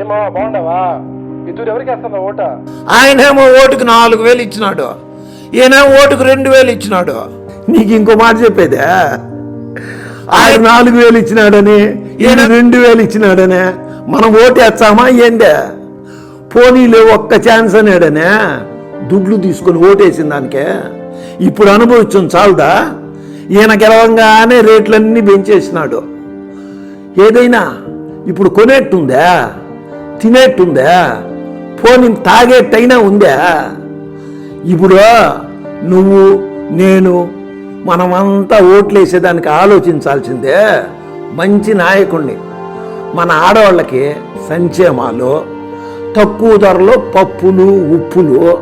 ఏమా బాగుండవా? ఇద్దరు ఎవరికి వేస్తున్నా ఓట? ఆయనేమో ఓటుకు నాలుగు వేలు ఇచ్చినాడు. ఈయన ఓటుకు రెండు వేలు ఇచ్చినాడు. నీకు ఇంకో మాట చెప్పేదే? ఆయన నాలుగు వేలు ఇచ్చినాడని ఈయన రెండు వేలు ఇచ్చినాడనే మనం ఓటు వేస్తామా ఏందే? పోనీలే ఒక్క ఛాన్స్ అనేడనే. దుడ్లు తీసుకొని ఓటేసిన దానికే. ఇప్పుడు అనుభవించం చాలదా? ఈయన గెలవంగానే రేట్లన్నీ పెంచేసినాడు. ఏదైనా ఇప్పుడు కొనేట్టుందా? తినేట్టుందా? పోనీ తాగేట్టయినా ఉందా? ఇప్పుడు నువ్వు నేను మనమంతా ఓట్లేసేదానికి ఆలోచించాల్సిందే. మంచి నాయకుణ్ణి. మన ఆడవాళ్ళకి సంక్షేమాలు తక్కువ ధరలో పప్పులు ఉప్పులు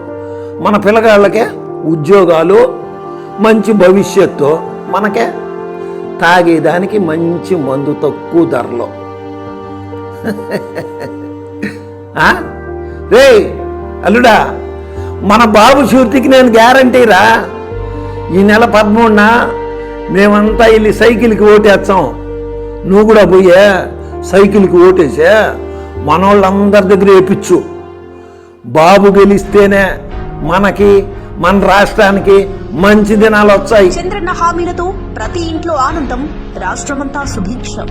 మన పిల్లగాళ్ళకే ఉద్యోగాలు మంచి భవిష్యత్తు మనకే? తాగేదానికి మంచి మందు తక్కువ ధరలో. రే అల్లుడా మన బాబు శూర్తికి నేను గ్యారంటీ రా. ఈ నెల పదమూడున మేమంతా వెళ్ళి సైకిల్కి ఓటేస్తాం. నువ్వు కూడా పోయే సైకిల్కి ఓటేసే మనోళ్ళందరి దగ్గర వేపించు బాబు గెలిస్తేనే మనకి మన రాష్ట్రానికి మంచి దినాలు వచ్చాయి. చంద్రన్న హామీలతో ప్రతి ఇంట్లో ఆనందం రాష్ట్రమంతా సుభిక్షం.